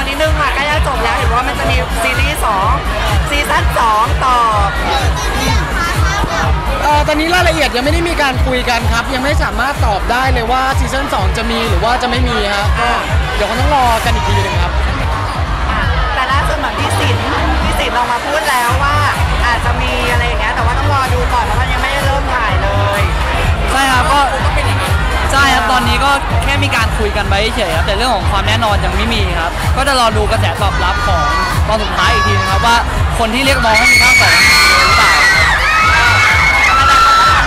วันนิดนึงค่ะใกล้จะจบแล้วเห็นว่ามันจะมีซีรีส์สองซีซั่นสองต่อเอ่อตอนนี้รายละเอียดยังไม่ได้มีการคุยกันครับ ยังไม่สามารถตอบได้เลยว่าซีซั่น2จะมีหรือว่าจะไม่มีครับก็เดี๋ยวคงต้องรอกันอีกทีหนึงครับ แต่ล่าสุดเหมือนพี่สินพี่สินออกมาพ อนนี้ก็แค่มีการคุยกันไว้เฉยๆครับแต่เรื่องของความแน่นอนยังไม่มีครับ ก็จะรอดูกระแสตอบรับของตอนสุดท้ายอีกทีนะครับว่าคนที่เรียกร้องให้มีภาคสองหรือเปล่า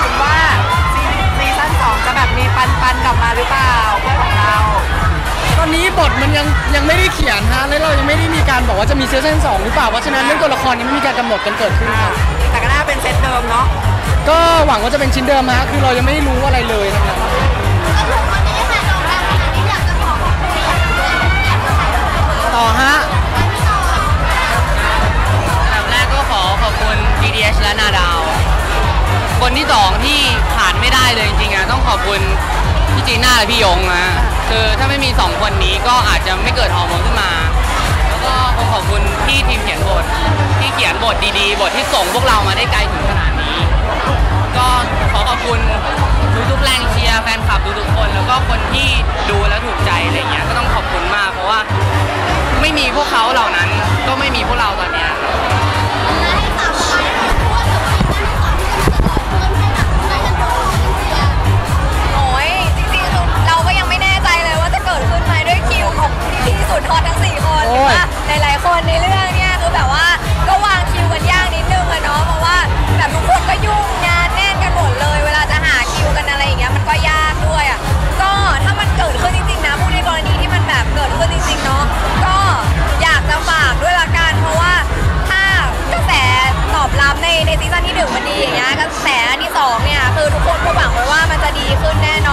ถึงว่าซีซีซั่นสองจะแบบมีปันปันๆกลับมาหรือเปล่าเพื่อนของเรา ตอนนี้บทมันยังยังไม่ได้เขียนฮะแล้วเรายังไม่ได้มีการบอกว่าจะมีซีซั่น2หรือเปล่าเพราะฉะนั้นเรื่องตัวละครยังไม่มีการกำหนดกันเกิดขึ้นครับแต่ก็น่าเป็นเซตเดิมเนาะก็หวังว่าจะเป็นชิ้นเดิมฮะคือเรายังไม่รู้อะไรเลยนะครับ ชและนาดาว คนที่สองที่ขาดไม่ได้เลยจริงๆอะต้องขอบคุณพี่จีน่าและพี่ยงนะคือถ้าไม่มีสองคนนี้ก็อาจจะไม่เกิดฮอร์โมนขึ้นมา แล้วก็คงขอบคุณที่ทีมเขียนบทที่เขียนบทดีๆ บทที่ส่งพวกเรามาได้ไกลถึงขนาดนี้ ก็ขอขอบคุณทุกๆแรงเชียร์แฟนคลับทุกๆคน แล้วก็คนที่ดูแล้วถูกใจอะไรเงี้ยก็ต้องขอบคุณมาก เพราะว่าไม่มีพวกเขาเหล่านั้นก็ไม่มีพวกเราตอน 2เนี่ยคือทุกคนก็หวังไว้ว่ามันจะดีขึ้นแน่นอน